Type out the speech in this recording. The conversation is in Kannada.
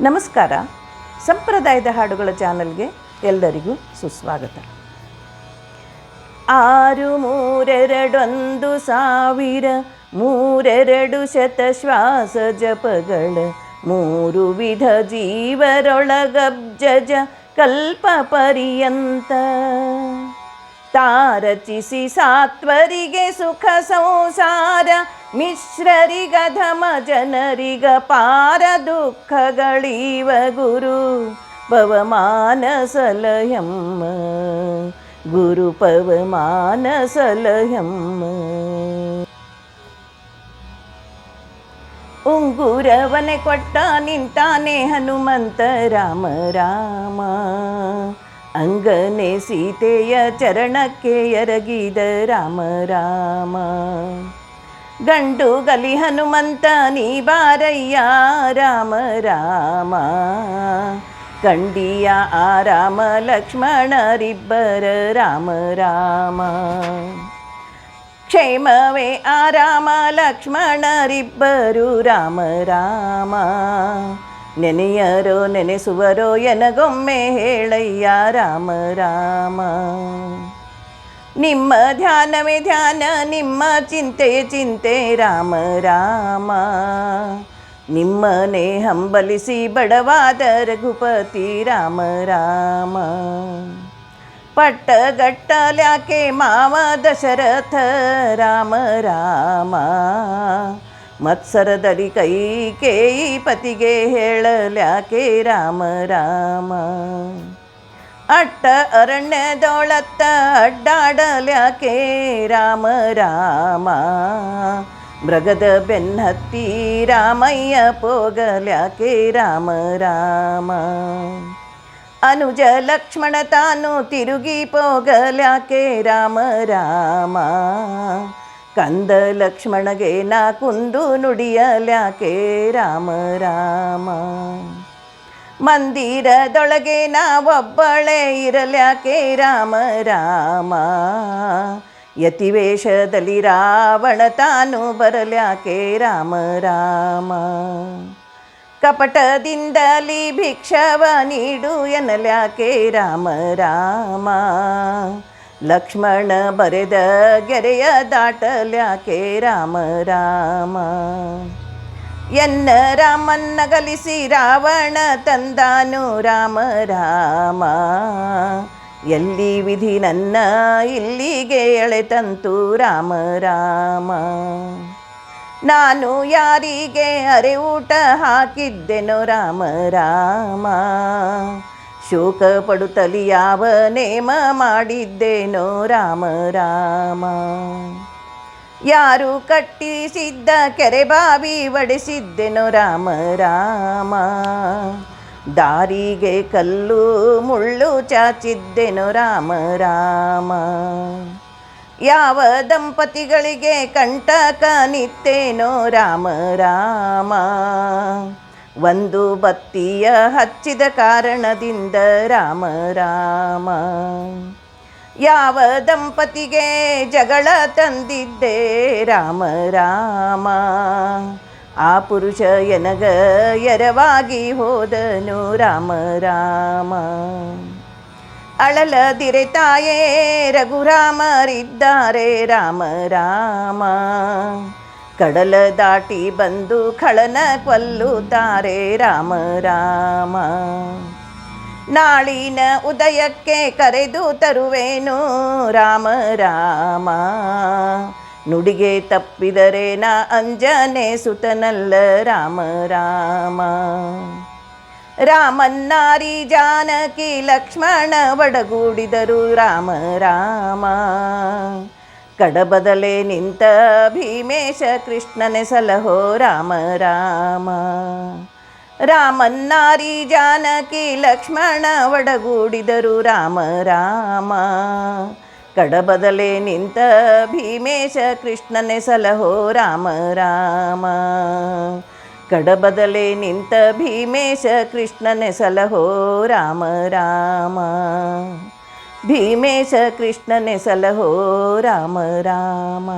ನಮಸ್ಕಾರ. ಸಂಪ್ರದಾಯದ ಹಾಡುಗಳ ಚಾನಲ್ಗೆ ಎಲ್ಲರಿಗೂ ಸುಸ್ವಾಗತ. ಆರು ಮೂರೆರಡೊಂದು ಸಾವಿರ, ಮೂರೆರಡು ಶತ ಶ್ವಾಸ ಜಪಗಳ, ಮೂರು ವಿಧ ಜೀವರೊಳಗಬ್ಜಜ ಕಲ್ಪ ಪರ್ಯಂತ. ತಾರಚಿಸಿ ಸಾತ್ವರಿಗೆ ಸುಖ ಸಂಸಾರ ಮಿಶ್ರರಿಗಧಮ ಜನರಿಗ ಪಾರ ದುಃಖಗಳೀವ ಗುರು ಪವಮಾನ ಸಲಹಮ್ಮ ಗುರು ಪವಮಾನ ಸಲಹಮ್ಮ ಉಂಗುರವನೆ ಕೊಟ್ಟ ನಿಂತಾನೆ ಹನುಮಂತ ರಾಮ ರಾಮ. ಅಂಗನೆ ಸೀತೆಯ ಚರಣಕ್ಕೆ ಎರಗಿದ ರಾಮ ರಾಮ. ಗಂಡು ಗಲಿ ಹನುಮಂತ, ನೀ ಬಾರಯ್ಯ, ರಾಮ ರಾಮ. ಕಂಡಿಯ ಆ ರಾಮ, ಲಕ್ಷ್ಮಣರಿಬ್ಬರ ರಾಮ ರಾಮ. ಕ್ಷೇಮವೇ ಆ ರಾಮ, ಲಕ್ಷ್ಮಣರಿಬ್ಬರು ರಾಮ ರಾಮ. ನೆನೆಯರೋ, ನೆನೆಸುವರೋ, ಎನಗೊಮ್ಮೆ ಹೇಳಯ್ಯ, ರಾಮ ರಾಮ. ನಿಮ್ಮ ಧ್ಯಾನವೇ ಧ್ಯಾನ ನಿಮ್ಮ ಚಿಂತೆಯ ಚಿಂತೆ ರಾಮ ರಾಮ ನಿಮ್ಮನೆ ಹಂಬಲಿಸಿ ಬಡವಾದ ರಘುಪತಿ ರಾಮ ರಾಮ ಪಟ್ಟಗಟ್ಟಲ್ಯಾಕೆ ಮಾವ ದಶರಥ ರಾಮ ರಾಮ ಮತ್ಸರದಲ್ಲಿ ಕೈ ಕೇಯಿ ಪತಿಗೆ ಹೇಳಲ್ಯಾಕೆ ರಾಮ ರಾಮ ಅಟ್ಟ ಅರಣ್ಯದೊಳತ್ತ ಅಡ್ಡಾಡಲ್ಯಾಕೆ ರಾಮ ರಾಮ. ಮೃಗದ ಬೆನ್ನತ್ತಿ ರಾಮಯ್ಯ ಪೋಗಲ್ಯಾಕೆ ರಾಮ ರಾಮ. ಅನುಜ ಲಕ್ಷ್ಮಣ ತಾನು ತಿರುಗಿ ಪೋಗಲ್ಯಾಕೆ ರಾಮ ರಾಮ. ಕಂದ ಲಕ್ಷ್ಮಣಗೆ ನಾ ಕುಂದು ನುಡಿಯಲ್ಯಾಕೆ ರಾಮ ರಾಮ. ಮಂದಿರದೊಳಗೆ ನಾವೊಬ್ಬಳೆ ಇರಲ್ಯಾಕೆ ರಾಮ ರಾಮ. ಯತಿವೇಷದಲ್ಲಿ ರಾವಣ ತಾನು ಬರಲ್ಯಾಕೆ ರಾಮ ರಾಮ. ಕಪಟದಿಂದಲಿ ಭಿಕ್ಷವ ನೀಡು ಎನ್ನಲ್ಯಾಕೆ ರಾಮ ರಾಮ. ಲಕ್ಷ್ಮಣ ಬರೆದ ಗೆರೆಯ ದಾಟಲ್ಯಾಕೆ ರಾಮ ರಾಮ. ಎನ್ನ ರಾಮನ್ನ ಗಲಿಸಿ ರಾವಣ ತಂದಾನು ರಾಮ ರಾಮ. ಎಲ್ಲಿ ವಿಧಿ ನನ್ನ ಇಲ್ಲಿಗೆ ಎಳೆತಂತು ರಾಮ ರಾಮ. ನಾನು ಯಾರಿಗೆ ಅರೆ ಊಟ ಹಾಕಿದ್ದೆನೋ ರಾಮ ರಾಮ. ಶೋಕ ಪಡುತ್ತಲಿ ಯಾವ ನೇಮ ಮಾಡಿದ್ದೇನೋ ರಾಮ ರಾಮ. ಯಾರು ಕಟ್ಟಿಸಿದ್ದ ಕೆರೆ ಬಾವಿ ಒಡೆಸಿದ್ದೆನೋ ರಾಮ ರಾಮ. ದಾರಿಗೆ ಕಲ್ಲು ಮುಳ್ಳು ಚಾಚಿದ್ದೆನು ರಾಮ ರಾಮ. ಯಾವ ದಂಪತಿಗಳಿಗೆ ಕಂಟಕ ನಿತ್ತೇನೋ ರಾಮ ರಾಮ. ಒಂದು ಬತ್ತಿಯ ಹಚ್ಚಿದ ಕಾರಣದಿಂದ ರಾಮ ರಾಮ. ಯಾವ ದಂಪತಿಗೆ ಜಗಳ ತಂದಿದ್ದೆ? ರಾಮ ರಾಮ. ಆ ಪುರುಷ ಎನಗ ಎರವಾಗಿ ಹೋದನು. ರಾಮ ರಾಮ. ಅಳಲದಿರೆ ತಾಯೇ, ರಘುರಾಮರಿದ್ದಾರೆ. ರಾಮ ರಾಮ. ಕಡಲ ದಾಟಿ ಬಂದು ಖಳನ ಕೊಲ್ಲುತ್ತಾರೆ. ರಾಮ ರಾಮ. ನಾಳಿನ ಉದಯಕ್ಕೆ ಕರೆದು ತರುವೇನು. ರಾಮ ರಾಮ, ನುಡಿಗೆ ತಪ್ಪಿದರೆ ನಾ ಅಂಜನೆ ಸುತನಲ್ಲ. ರಾಮ ರಾಮ, ರಾಮನ್ನಾರಿ ಜಾನಕಿ ಲಕ್ಷ್ಮಣ ಒಡಗೂಡಿದರು. ರಾಮ ರಾಮ, ಕಡಬದಲೆ ನಿಂತ ಭೀಮೇಶ ಕೃಷ್ಣನೆ ಸಲಹೋ. ರಾಮ ರಾಮ ರಾಮನ್ನಾರಿ ಜಾನಕಿ ಲಕ್ಷ್ಮಣ ಒಡಗೂಡಿದರು. ರಾಮ ರಾಮ, ಕಡಬದಲೆ ನಿಂತ ಭೀಮೇಶ ಕೃಷ್ಣನೆ ಸಲಹೋ ರಾಮ ರಾಮ, ಕಡಬದಲೆ ನಿಂತ ಭೀಮೇಶ ಕೃಷ್ಣನೇ ಸಲಹೋ ರಾಮ ರಾಮ, ಭೀಮೇಶ ಕೃಷ್ಣನೆ ಸಲಹೋ ರಾಮ ರಾಮ.